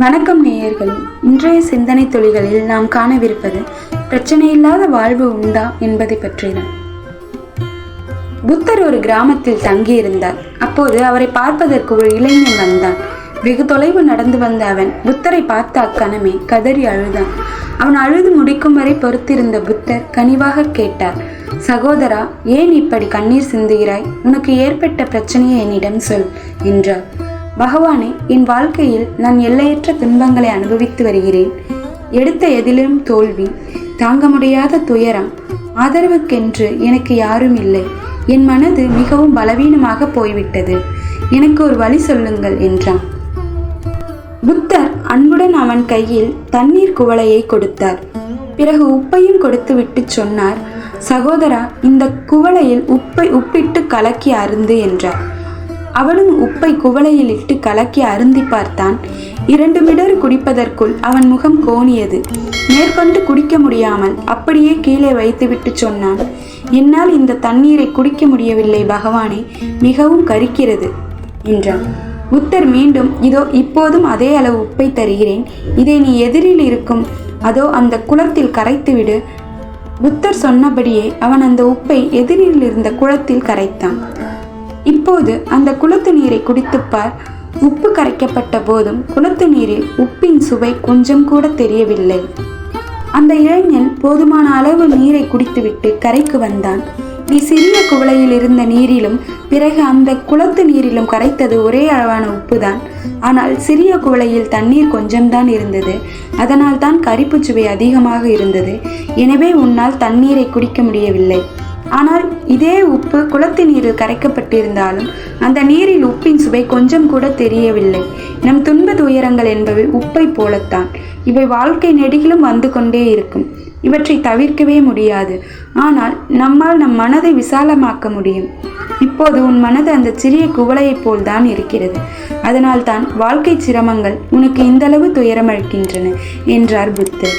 வணக்கம் நேயர்களே. இன்றைய சிந்தனை தொழில்களில் நாம் காணவிருப்பது பிரச்சனையில்லாத வாழ்வு உண்டா என்பதை பற்றிதான் புத்தர் ஒரு கிராமத்தில் தங்கியிருந்தார். அப்போது அவரை பார்ப்பதற்கு ஒரு இளைஞன் வந்தான். வெகு தொலைவு நடந்து வந்த அவன் புத்தரை பார்த்த அக்கணமே கதறி அழுதான். அவன் அழுது முடிக்கும் வரை பொறுத்திருந்த புத்தர் கனிவாக கேட்டார் சகோதரா ஏன் இப்படி கண்ணீர் சிந்துகிறாய்? உனக்கு ஏற்பட்ட பிரச்சனையை என்னிடம் சொல் என்றார். பகவானே என் வாழ்க்கையில் நான் எல்லையற்ற துன்பங்களை அனுபவித்து வருகிறேன். எடுத்த எதிலும் தோல்வி தாங்க முடியாத துயரம் ஆதரவுக்கென்று எனக்கு யாரும் இல்லை. என் மனது மிகவும் பலவீனமாக போய்விட்டது. எனக்கு ஒரு வழி சொல்லுங்கள் என்றான். புத்தர் அன்புடன் அவன் கையில் தண்ணீர் குவளையை கொடுத்தார். பிறகு உப்பையும் கொடுத்துவிட்டு சொன்னார் சகோதரா இந்த குவளையில் உப்பை உப்பிட்டு கலக்கி அருந்து என்றார். அவனும் உப்பை குவளையில் இட்டு கலக்கி அருந்தி பார்த்தான். இரண்டு மிடர் குடிப்பதற்குள் அவன் முகம் கோணியது. மேற்கொண்டு குடிக்க முடியாமல் அப்படியே கீழே வைத்துவிட்டு சொன்னான். என்னால் இந்த தண்ணீரை குடிக்க முடியவில்லை பகவானே மிகவும் கரிக்கிறது என்றான். புத்தர் மீண்டும் இதோ இப்போதும் அதே அளவு உப்பை தருகிறேன். இதை நீ எதிரில் இருக்கும் அதோ அந்த குளத்தில் கரைத்துவிடு. புத்தர் சொன்னபடியே அவன் அந்த உப்பை எதிரில் இருந்த குளத்தில் கரைத்தான். இப்போது அந்த குளத்து நீரை குடித்துப்பார் உப்பு கரைக்கப்பட்ட போதும் குளத்து நீரில் உப்பின் சுவை கொஞ்சம் கூட தெரியவில்லை. அந்த இளைஞன் போதுமான அளவு நீரை குடித்துவிட்டு கரைக்கு வந்தான். நீ சிறிய குவளையில் இருந்த நீரிலும் பிறகு அந்த குளத்து நீரிலும் கரைத்தது ஒரே அளவான உப்புதான். ஆனால் சிறிய குவளையில் தண்ணீர் கொஞ்சம்தான் இருந்தது. அதனால் தான் கரிப்புச் சுவை அதிகமாக இருந்தது. எனவே உன்னால் தண்ணீரை குடிக்க முடியவில்லை. ஆனால் இதே உப்பு குளத்து நீரில் கரைக்கப்பட்டிருந்தாலும் அந்த நீரில் உப்பின் சுவை கொஞ்சம் கூட தெரியவில்லை. நம் துன்ப துயரங்கள் என்பவை உப்பை போலத்தான். இவை வாழ்க்கை நெடுகிலும் வந்து கொண்டே இருக்கும். இவற்றை தவிர்க்கவே முடியாது. ஆனால் நம்மால் நம் மனதை விசாலமாக்க முடியும். இப்போது உன் மனது அந்த சிறிய குவளையைப் போல்தான் இருக்கிறது. அதனால் தான் வாழ்க்கை சிரமங்கள் உனக்கு இந்தளவு துயரமளிக்கின்றன என்றார் புத்தர்.